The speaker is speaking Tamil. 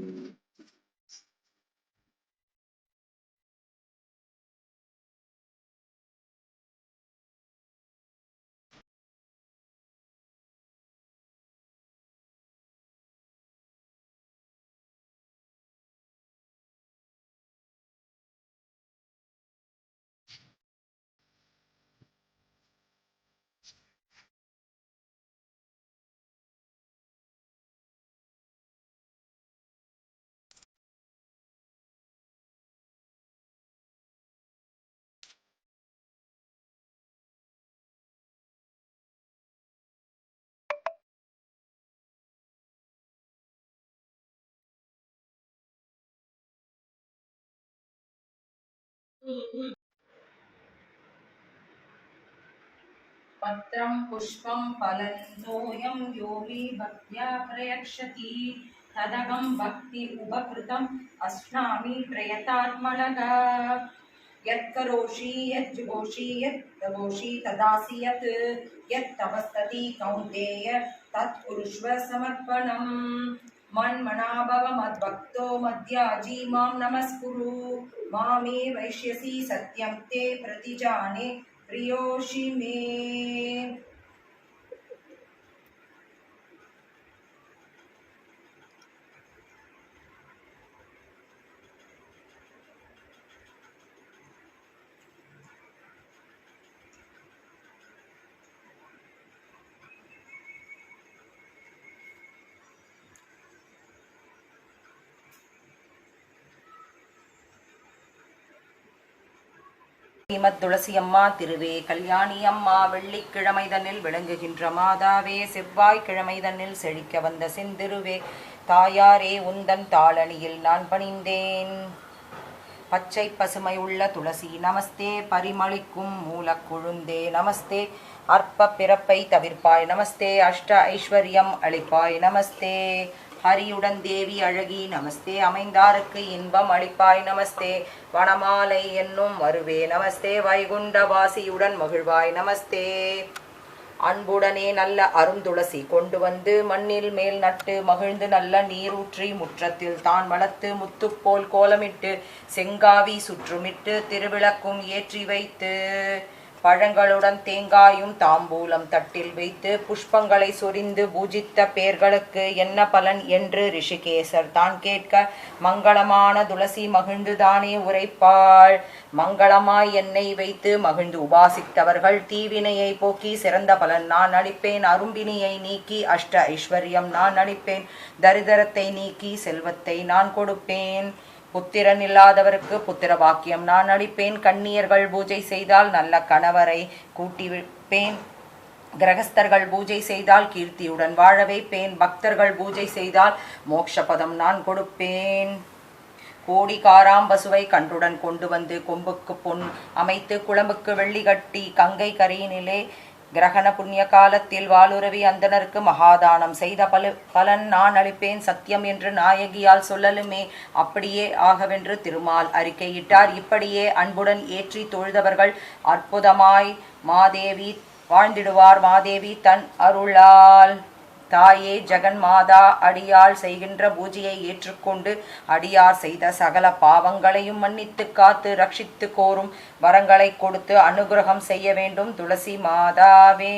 Mm-hmm. पत्रं पुष्पं फलन्तोऽयं यो मे भक्त्या प्रयक्षति तदहं भक्ति उपकृतम् अश्नामि प्रयतात्मनः यत्करोषि यज्जुहोषि यत् तवोषि तदासि यत् यत् तपस्तति कौन्तेय तत् कुरुष्व समर्पणम् मन्मना भव मद्भक्तो मद्याजी माँ नमस्कुरु। मामे वैश्यसि सत्यं ते प्रतिजाने प्रियोषि मे। ஸ்ரீமத் துளசி அம்மா திருவே கல்யாணி அம்மா வெள்ளிக்கிழமை தன்னில் விளங்குகின்ற மாதாவே செவ்வாய்க்கிழமை தன்னில் செழிக்க வந்த செந்திருவே தாயாரே உந்தன் தாளணியில் நான் பணிந்தேன். பச்சை பசுமை உள்ள துளசி நமஸ்தே பரிமளிக்கும் மூலக்குழுந்தே நமஸ்தே அற்ப பிறப்பை தவிர்ப்பாய் நமஸ்தே அஷ்ட ஐஸ்வர்யம் அளிப்பாய் நமஸ்தே. ஹரியுடன் தேவி அழகி நமஸ்தே அமைந்தாருக்கு இன்பம் அளிப்பாய் நமஸ்தே. வனமாலை என்னும் வருவே நமஸ்தே. வைகுண்ட வாசியுடன் மகிழ்வாய் நமஸ்தே. அன்புடனே நல்ல அருந்துளசி கொண்டு வந்து மண்ணில் மேல் நட்டு மகிழ்ந்து நல்ல நீரூற்றி முற்றத்தில் தான் வளர்த்து முத்துப்போல் கோலமிட்டு செங்காவி சுற்றுமிட்டு திருவிளக்கும் ஏற்றி வைத்து பழங்களுடன் தேங்காயும் தாம்பூலம் தட்டில் வைத்து புஷ்பங்களை சொரிந்து பூஜித்த பேர்களுக்கு என்ன பலன் என்று ரிஷிகேசர் தான் கேட்க மங்களமான துளசி மகிழ்ந்துதானே உரைப்பாள். மங்களமாய் என்னை வைத்து மகிழ்ந்து உபாசித்தவர்கள் தீவினையை போக்கி சிறந்த பலன் நான் அளிப்பேன். அரும்பினியை நீக்கி அஷ்ட ஐஸ்வர்யம் நான் அளிப்பேன். தரிதரத்தை நீக்கி செல்வத்தை நான் கொடுப்பேன். புத்திரன் இல்லாதவருக்கு புத்திர பாக்கியம் நான் அளிப்பேன். கண்ணியர்கள் பூஜை செய்தால் நல்ல கணவரை கூட்டி வைப்பேன் கிரகஸ்தர்கள் பூஜை செய்தால் கீர்த்தியுடன் வாழ வைப்பேன். பக்தர்கள் பூஜை செய்தால் மோட்சபதம் நான் கொடுப்பேன். கோடி காராம்பசுவை கன்றுடன் கொண்டு வந்து கொம்புக்கு பொன் அமைத்து குழம்புக்கு வெள்ளி கட்டி கங்கை கரையினிலே கிரகண புண்ணிய காலத்தில் வாலுரவி அந்தனருக்கு மகாதானம். செய்த பல பலன் நான் அளிப்பேன் சத்தியம் என்று நாயகியால் சொல்லலுமே. அப்படியே ஆகவென்று திருமால் அறிக்கையிட்டார். இப்படியே அன்புடன் ஏற்றி தொழுதவர்கள் அற்புதமாய் மாதேவி வாழ்ந்திடுவார். மாதேவி தன் அருளால். தாயே ஜெகன் மாதா அடியாள் செய்கின்ற பூஜையை ஏற்றுக்கொண்டு அடியார் செய்த சகல பாவங்களையும் மன்னித்து காத்து ரட்சித்து கோரும் வரங்களை கொடுத்து அனுகிரகம் செய்ய வேண்டும் துளசி மாதாவே